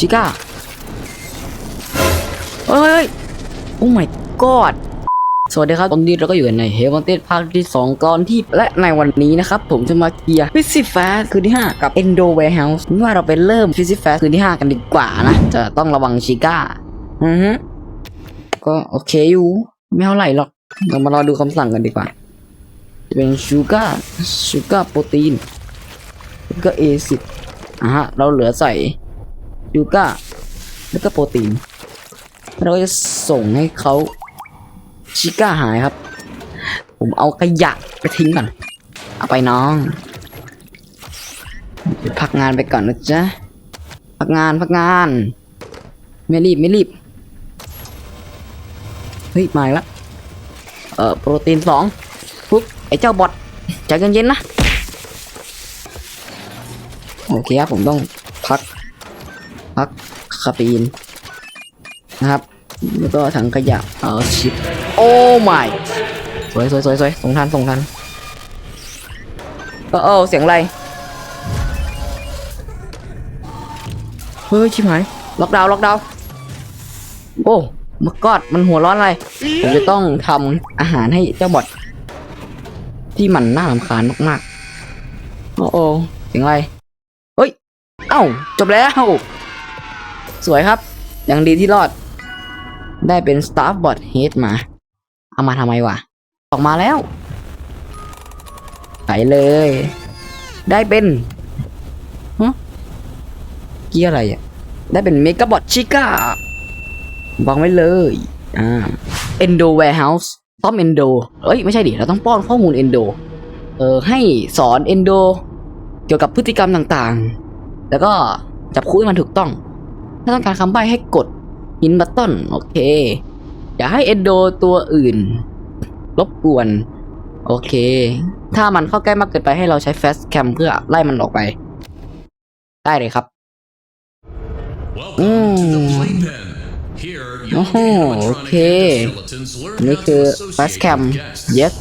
ชิก้าเฮ้ยโอ้ my god สวัสดีครับตอนนี้เราก็อยู่กันในเฮวันเต d ภาคที่ 2 ตอนที่ และในวันนี้นะครับ ผมจะมาเคลียร์ฟิสิฟ a คืนที่ 5 กับ Endo Warehouse ไม่ว่าเราไปเริ่มฟิสิฟ a คืนที่ 5 กันดีกว่านะ จะต้องระวังชิก้าอือฮึก็โอเคอยู่ ไม่เท่าไหร่หรอก เรามารอดูคำสั่งกันดีกว่า จะเป็นชูการ์ชูการ์โปรตีนก็ A10 อะฮะ เราเหลือใส่ ชูกาแล้วก็โปรตีนเราก็จะส่งให้เขาชิก้าหายครับ ผมเอาขยะไปทิ้งก่อน เอาไปน้องพักงานไปก่อนนะจ๊ะพักงานพักงาน ไม่รีบไม่รีบเฮ้ยมาแล้วเอ่อโปรตีนสองปุ๊บไอ้เจ้าบอทใจเย็นๆนะโอเคครับผมต้องพัก พักคาเฟอีนนะครับ แล้วก็ถังขยะเอาชิป โอ้ my สวยสวยสวยสวยส่งทันส่งทันเออเสียงอะไร เฮ้ย ชิบหาย ล็อกดาวล็อกดาวโอ้มากอดมันหัวร้อนอะไร ผมจะต้องทำอาหารให้เจ้าบอทที่มันน่ารำคาญมากๆ โอ้โอ้เสียงอะไร เฮ้ย เอ้า จบแล้ว สวยครับยังดีที่รอด ได้เป็น Staff Bot Head มา เอามาทำไมวะ ออกมาแล้ว ไปเลย ได้เป็นฮะเกียอะไรอะ ได้เป็น Mega Bot Chica วางไว้เลย อ่า Endo Warehouse ต้อม Endo เอ้ย ไม่ใช่ดิ เราต้องป้อนข้อมูล Endo เออ ให้สอน Endo เกี่ยวกับพฤติกรรมต่างๆ แล้วก็จับคู่ให้มันถูกต้อง ถ้าต้องการคำใบ้ให้กดหินบัตตอนโอเค อย่าให้เอ็นโดตัวอื่นรบกวน โอเค ถ้ามันเข้าใกล้มากเกินไปให้เราใช้แฟสแคมเพื่อไล่มันออกไป ได้เลยครับอืมโอ้โหโอเค นี่คือแฟสแคม yes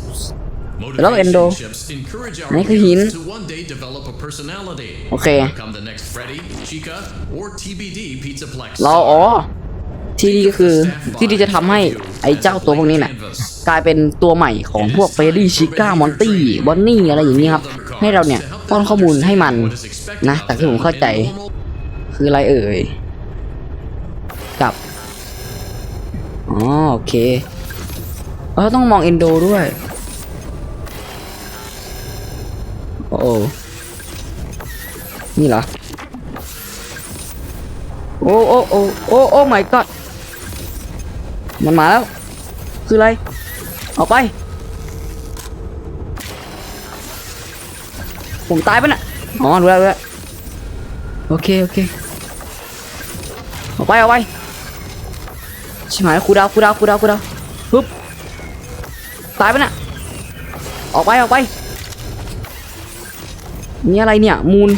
Motivation Hello, Endo. chips encourage our นี่คือหิน youth to one day develop a personality. โอเค Become the next Freddy, Chica, or TBD Pizzaplex เรา star. อ๋อที่นี่ก็คือที่ที่จะทำให้ไอ้เจ้าตัวพวกนี้น่ะกลายเป็นตัวใหม่ของพวกเฟรดี้ชิก้ามอนตี้บอนนี่อะไรอย่างนี้ครับ ให้เราเนี่ยป้อนข้อมูลให้มันนะแต่ที่ผมเข้าใจ คืออะไรเอ่ยกับอ๋อโอเคเราต้องมองเอนโดด้วย โอ้นี่เหรอ โอ้โอ้โอ้โอ้โอ้ my god มันมาแล้ว คืออะไร ออกไป ผมตายปะน่ะอ๋อรู้แล้วรู้แล้วโอเค โอเค ออกไป ออกไป ชิบหายคูดาวคูดาวคูดาวคูดาวปึ๊บ ตายปะน่ะออกไป ออกไป นี่อะไรเนี่ย มูล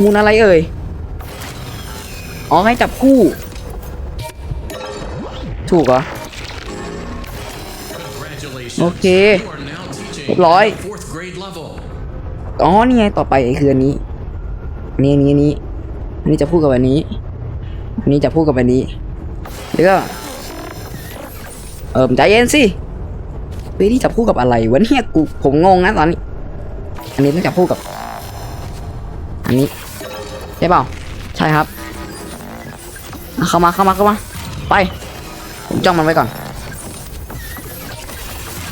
มูลอะไรเอ่ย อ๋อให้จับคู่ ถูกเหรอ Congratulations. Okay. You are now teaching เรียบร้อยอ๋อ นี่ไง ต่อไปคืออันนี้อันนี้อันนี้อันนี้อันนี้จะพูดกับอันนี้ อันนี้จะพูดกับอันนี้ แล้วก็ เอิมใจเย็นสิเฮ้ยที่จะพูดกับอะไรวะเนี่ยกูผมงงนะตอนนี้ อันนี้ต้องจะพูดกับ อันนี้ใช่เปล่า ใช่ครับอะเข้ามาเข้ามาเข้ามา ไป ผมจ้องมันไว้ก่อน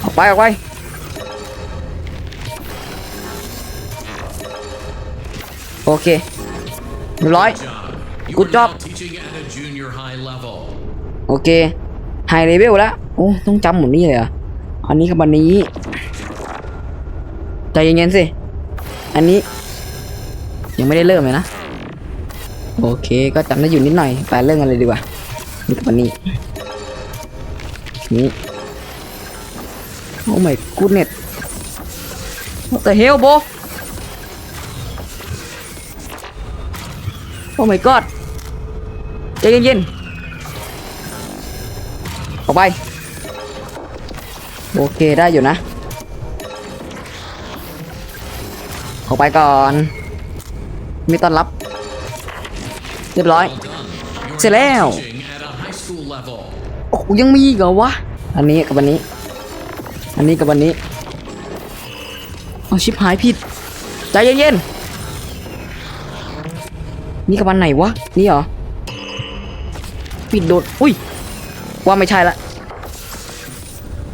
ออกไปออกไปโอเคเรียบร้อย Job. You Good are now job. teaching at a junior high level. โอเคไฮเลเวลแล้วโอ้ต้องจำหมดนี่เลยเหรออันนี้กับอันนี้ ใจเย็นๆสิ อันนี้ ยังไม่ได้เริ่มเลยนะ โอเค ก็จำได้อยู่นิดหน่อย ไปเริ่มกันเลยดีกว่านี่กับอันนี้นี่โอ้ my goodness what the hell bro โอ้ my god ใจเย็นๆออกไป โอเคได้อยู่นะ ออกไปก่อนม่ต้อนรับ เรียบร้อย เสร็จแล้ว โอ้โหยังมีอีกเหรอวะ อันนี้กับอันนี้ อันนี้กับอันนี้ เอาชิบหายผิด ใจเย็นๆ นี่กับอันไหนวะ นี่เหรอผิดโดด อุ้ย ว่าไม่ใช่ละ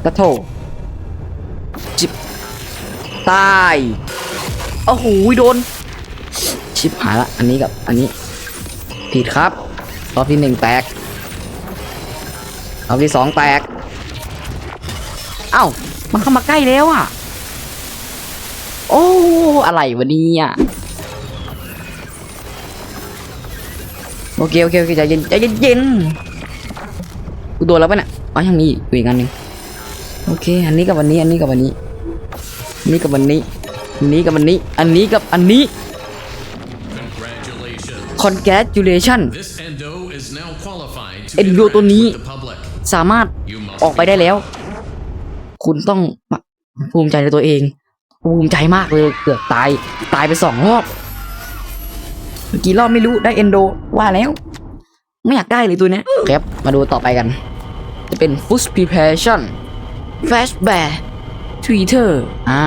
กระโถจิบตาย โอ้โหโดน ชิบหายละ อันนี้กับอันนี้ ผิดครับ รอบที่หนึ่งแตก รอบที่สองแตก เอ้า มันเข้ามาใกล้แล้วอะ โอ้ อะไรวะเนี่ย โอเค โอเค โอเค ใจเย็น ใจเย็นย็นกูโดนแล้วปะเนี่ยอ๋อยังมีอีกอีกอันหนึ่งโอเค อันนี้กับอันนี้ อันนี้กับอันนี้นนี้กับอันนี้ อันนี้กับอันนี้ อันนี้กับอันนี้ Congratulations. congratulation This endo is now qualified to Endo interact ตัวนี้ with the public. สามารถ You must ออกไปได้แล้ว คุณต้องภูมิใจในตัวเอง ภูมิใจมากเลยเกือบตาย ตายไปสองรอบเมื่อกี่รอบไม่รู้ได้เอนโดว่าแล้ว ไม่อยากได้เลยตัวเนี้ยครับมาดูต่อไปกัน จะเป็น food preparation flashback Twitter อ่า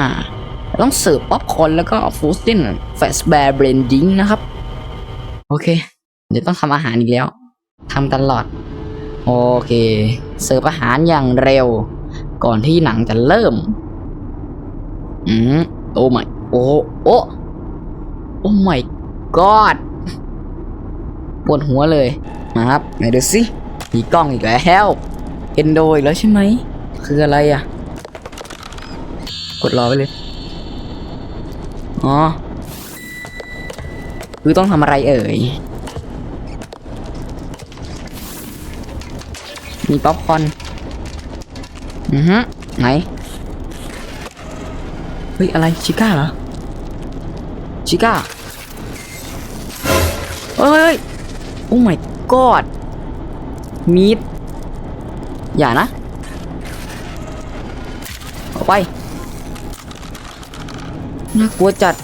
ต้องเสิร์ฟป๊อปคอนแล้วก็ฟูสติน flashback blending นะครับ โอเค เดี๋ยวต้องทำอาหารอีกแล้วทำตลอด โอเค เสิร์ฟอาหารอย่างเร็ว ก่อนที่หนังจะเริ่ม อืมโอ้ไม่โอ้โอ้โอ้ไม่กอดปวดหัวเลยมาครับไหนดูสิมีกล้องอีกแล้วเอนโดอีกแล้วใช่ไหม คืออะไรอะ กดรอไปเลย อ๋อ คือต้องทำอะไรเอ่ย มีป๊อปคอน อือฮึไหน เฮ้ย อะไรชิก้าเหรอ ชิก้า เฮ้ยเฮ้ยโอ้ my god มีดอย่านะ ออกไป น่ากลัวจัด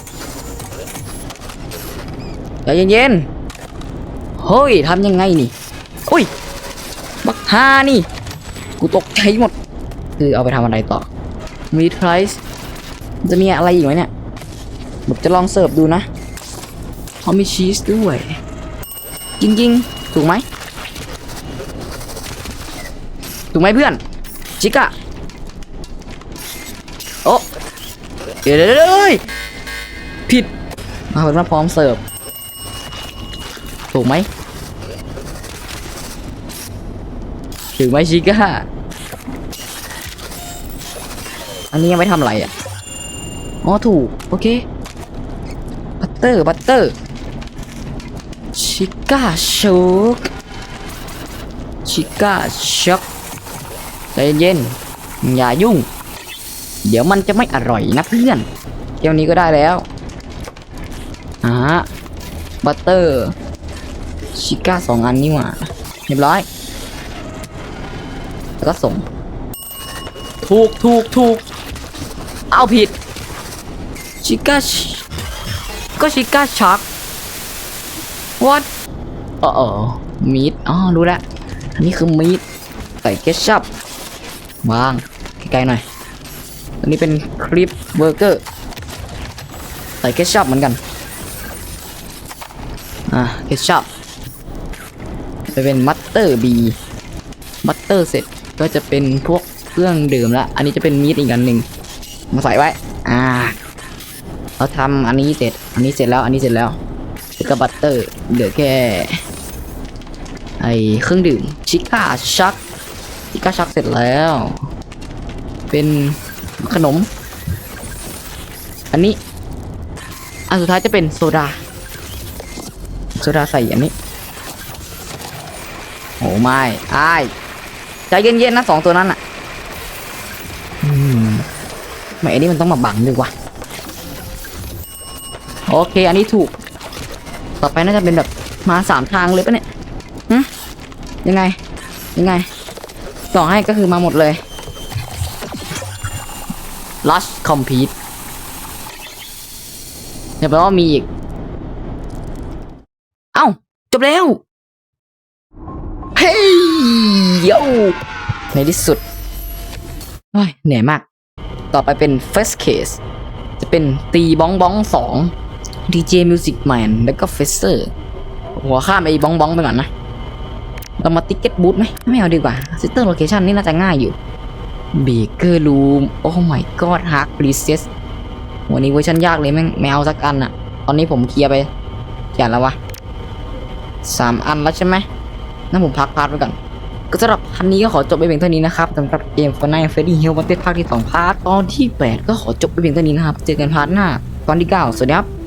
ใจเย็นๆเฮ้ยทำยังไงนี่อุ้ย บักฮานี่ กูตกใจหมด คือเอาไปทำอะไรต่อมีทริสจะมีอะไรอีกไหมเนี่ยผมจะลองเสิร์ฟดูนะเขามีชีสด้วย จริงๆ ถูกไหม ถูกไหมเพื่อนชิกะโอ้ เดี๋ยวเดี๋ยวเดี๋ยวเดี๋ยวผิดมาเป็นว่าพร้อมเสิร์ฟ ถูกไหมถือไหมชิก้า อันนี้ยังไม่ทำอะไรอะ อ๋อถูก โอเค บัตเตอร์ บัตเตอร์ ชิก้าช็อกชิก้าช็อกใจเย็นอย่ายุ่ง เดี๋ยวมันจะไม่อร่อยนะเพื่อนเที่ยวนี้ก็ได้แล้วอ่าบัตเตอร์ชิก้าสองอันนี่หว่าเรียบร้อย แล้วก็ส่ง ถูกถูกถูกเอาผิด ชิก้าก็ชิก้าชัก what เออเออมีดอ๋อรู้แล้ว อันนี้คือมีดใส่เกชชัพวางใกล้ๆหน่อย อันนี้เป็นคลิปเบอร์เกอร์ใส่เกชชัพเหมือนกัน อ่าเกชชัพจะเป็นมัตเตอร์บีบัตเตอร์เสร็จก็จะเป็นพวกเครื่องดื่มละอันนี้จะเป็นมีดอีกอันหนึ่งมาใส่ไว้ อ่า เราทำอันนี้เสร็จ อันนี้เสร็จแล้ว อันนี้เสร็จแล้วแล้วก็บัตเตอร์เหลือแค่ไอเครื่องดื่มชิก้าชักชิก้าชักเสร็จแล้ว เป็น ขนม อันนี้ อันสุดท้ายจะเป็นโซดา โซดาใส่อันนี้ โอ้ไม่อ้ายใจเย็นๆนะสองตัวนั้นอะอืมไม่อันนี้มันต้องมาบังด้วยวะโอเค อันนี้ถูก ต่อไปน่าจะเป็นแบบมาสามทางเลยปะเนี่ยฮะยังไง ยังไง ต่อให้ก็คือมาหมดเลย Lush Complete เดี๋ยวแปลว่ามีอีก เอ้า จบแล้ว เฮ้ยโยในที่สุดเฮ้ยเหนื่อยมาก ต่อไปเป็น First Case จะเป็นตีบ้องบ้องสอง DJ Music Man แล้วก็ f e s t e r หัวข้ามไอ้บ้องบ้องไปก่อนนะ เรามาติ c เก็ตบูธไหม ไม่เอาดีกว่า Sister Location นี่น่าจะง่ายอยู่ Baker Room โอ้ my god Hard Princess วันนี้เวอร์ชันยากเลยแม่งแมวสักอันอะตอนนี้ผมเคลียร์ไปกี่อันแล้ววะสามอันแล้วใช่ไหมนั่นผมพักพาร์ทไว้ก่อน ก็สำหรับพันนี้ก็ขอจบไปเพียงเท่านี้นะครับสำหรับเกม f o r t n i t e Freddy Hill วันเต็ดภาคที่2พาร์ทตอนที่8ก็ขอจบไปเพียงเท่านี้นะครับ เจอกันพาร์ทหน้าตอนที่9สวัสดีครับ